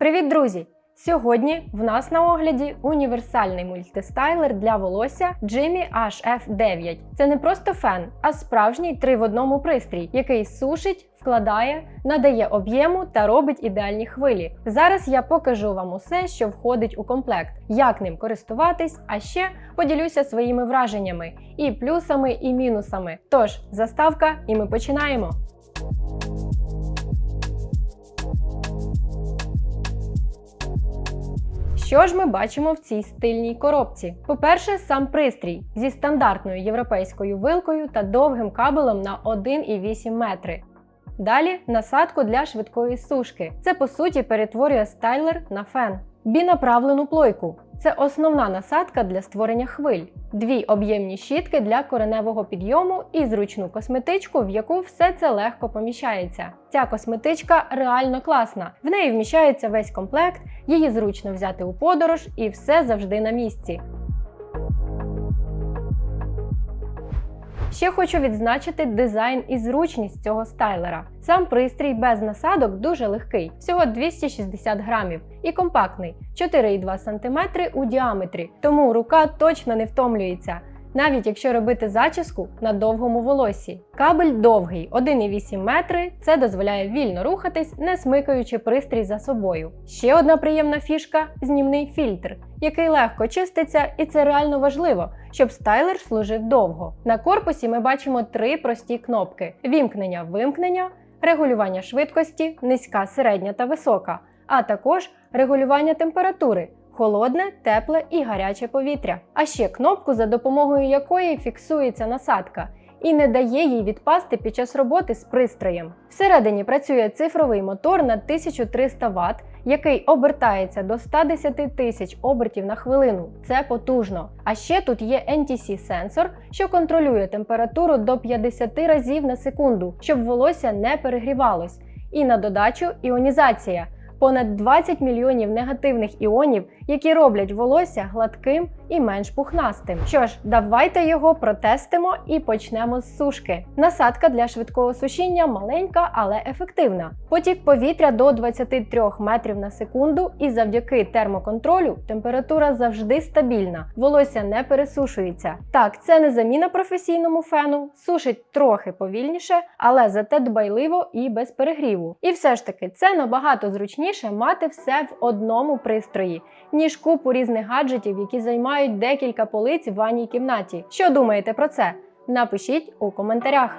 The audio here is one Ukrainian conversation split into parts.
Привіт, друзі! Сьогодні в нас на огляді універсальний мультистайлер для волосся Jimmy HF9. Це не просто фен, а справжній три в одному пристрій, який сушить, вкладає, надає об'єму та робить ідеальні хвилі. Зараз я покажу вам усе, що входить у комплект, як ним користуватись, а ще поділюся своїми враженнями і плюсами, і мінусами. Тож, заставка, і ми починаємо. Що ж ми бачимо в цій стильній коробці? По-перше, сам пристрій зі стандартною європейською вилкою та довгим кабелем на 1,8 метри. Далі насадку для швидкої сушки. Це по суті перетворює стайлер на фен. Бінаправлену плойку. Це основна насадка для створення хвиль. Дві об'ємні щітки для кореневого підйому і зручну косметичку, в яку все це легко поміщається. Ця косметичка реально класна. В неї вміщається весь комплект, її зручно взяти у подорож і все завжди на місці. Ще хочу відзначити дизайн і зручність цього стайлера. Сам пристрій без насадок дуже легкий, всього 260 грамів, і компактний 4,2 см у діаметрі, тому рука точно не втомлюється. Навіть якщо робити зачіску на довгому волосі. Кабель довгий 1,8 метри. Це дозволяє вільно рухатись, не смикаючи пристрій за собою. Ще одна приємна фішка знімний фільтр, який легко чиститься, і це реально важливо, щоб стайлер служив довго. На корпусі ми бачимо три прості кнопки: вімкнення, вимкнення, регулювання швидкості, низька, середня та висока, а також регулювання температури холодне, тепле і гаряче повітря. А ще кнопку, за допомогою якої фіксується насадка. І не дає їй відпасти під час роботи з пристроєм. Всередині працює цифровий мотор на 1300 Вт, який обертається до 110 тисяч обертів на хвилину. Це потужно. А ще тут є NTC-сенсор, що контролює температуру до 50 разів на секунду, щоб волосся не перегрівалось. І на додачу іонізація понад 20 мільйонів негативних іонів, які роблять волосся гладким і менш пухнастим. Що ж, давайте його протестимо і почнемо з сушки. Насадка для швидкого сушіння маленька, але ефективна. Потік повітря до 23 метрів на секунду, і завдяки термоконтролю температура завжди стабільна, волосся не пересушується. Так, це не заміна професійному фену, сушить трохи повільніше, але зате дбайливо і без перегріву. І все ж таки, це набагато зручніше мати все в одному пристрої, ніж купу різних гаджетів, які займають декілька полиць в ванній кімнаті. Що думаєте про це? Напишіть у коментарях.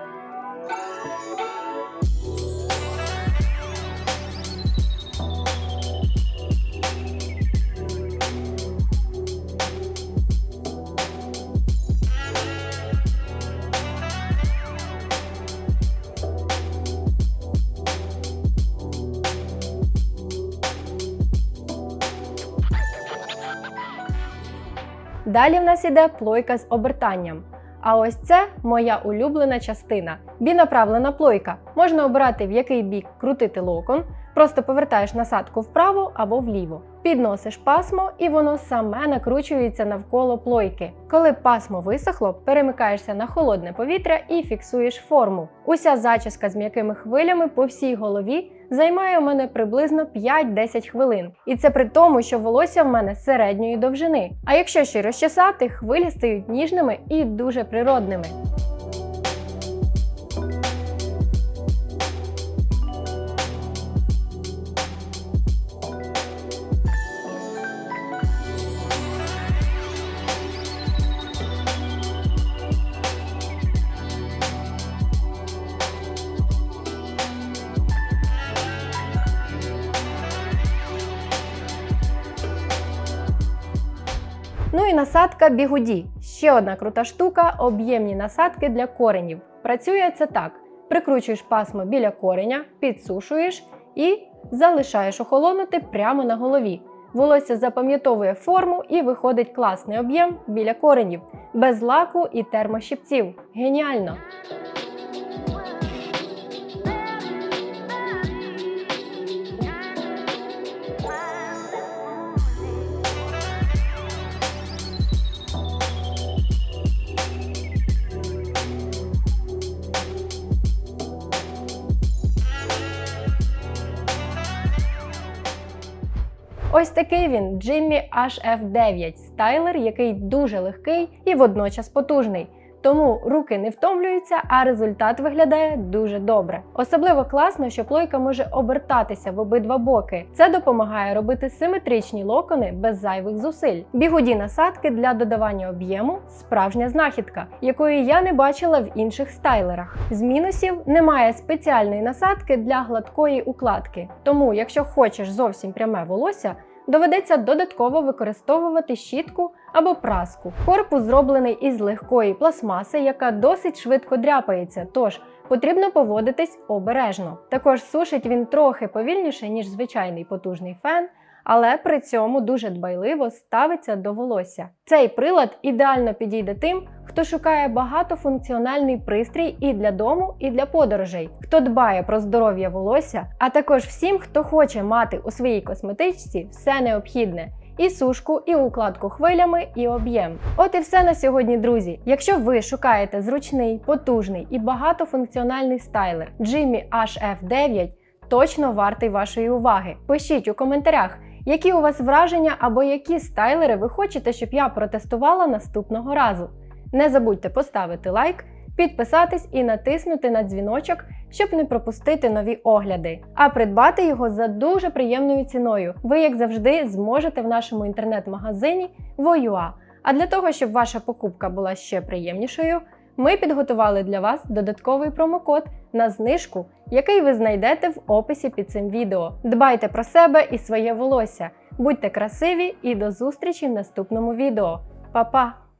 Далі в нас іде плойка з обертанням. А ось це моя улюблена частина бінаправлена плойка. Можна обирати, в який бік крутити локон, просто повертаєш насадку вправо або вліво. Підносиш пасмо, і воно саме накручується навколо плойки. Коли пасмо висохло, перемикаєшся на холодне повітря і фіксуєш форму. Уся зачіска з м'якими хвилями по всій голові займає у мене приблизно 5-10 хвилин. І це при тому, що волосся в мене середньої довжини. А якщо ще розчесати, хвилі стають ніжними і дуже природними. Ну і насадка бігуді. Ще одна крута штука об'ємні насадки для коренів. Працює це так: прикручуєш пасмо біля кореня, підсушуєш і залишаєш охолонути прямо на голові. Волосся запам'ятовує форму і виходить класний об'єм біля коренів, без лаку і термощипців. Геніально! Ось такий він Jimmy HF9 стайлер, який дуже легкий і водночас потужний. Тому руки не втомлюються, а результат виглядає дуже добре. Особливо класно, що плойка може обертатися в обидва боки. Це допомагає робити симетричні локони без зайвих зусиль. Бігуді насадки для додавання об'єму справжня знахідка, якої я не бачила в інших стайлерах. З мінусів немає спеціальної насадки для гладкої укладки. Тому, якщо хочеш зовсім пряме волосся, доведеться додатково використовувати щітку або праску. Корпус зроблений із легкої пластмаси, яка досить швидко дряпається, тож потрібно поводитись обережно. Також сушить він трохи повільніше, ніж звичайний потужний фен. Але при цьому дуже дбайливо ставиться до волосся. Цей прилад ідеально підійде тим, хто шукає багатофункціональний пристрій і для дому, і для подорожей, хто дбає про здоров'я волосся, а також всім, хто хоче мати у своїй косметичці все необхідне. І сушку, і укладку хвилями, і об'єм. От і все на сьогодні, друзі. Якщо ви шукаєте зручний, потужний і багатофункціональний стайлер Jimmy HF9, точно вартий вашої уваги. Пишіть у коментарях, які у вас враження або які стайлери ви хочете, щоб я протестувала наступного разу. Не забудьте поставити лайк, підписатись і натиснути на дзвіночок, щоб не пропустити нові огляди. А придбати його за дуже приємною ціною. Ви, як завжди, зможете в нашому інтернет-магазині Voyua. А для того, щоб ваша покупка була ще приємнішою, ми підготували для вас додатковий промокод на знижку, який ви знайдете в описі під цим відео. Дбайте про себе і своє волосся, будьте красиві і до зустрічі в наступному відео. Па-па!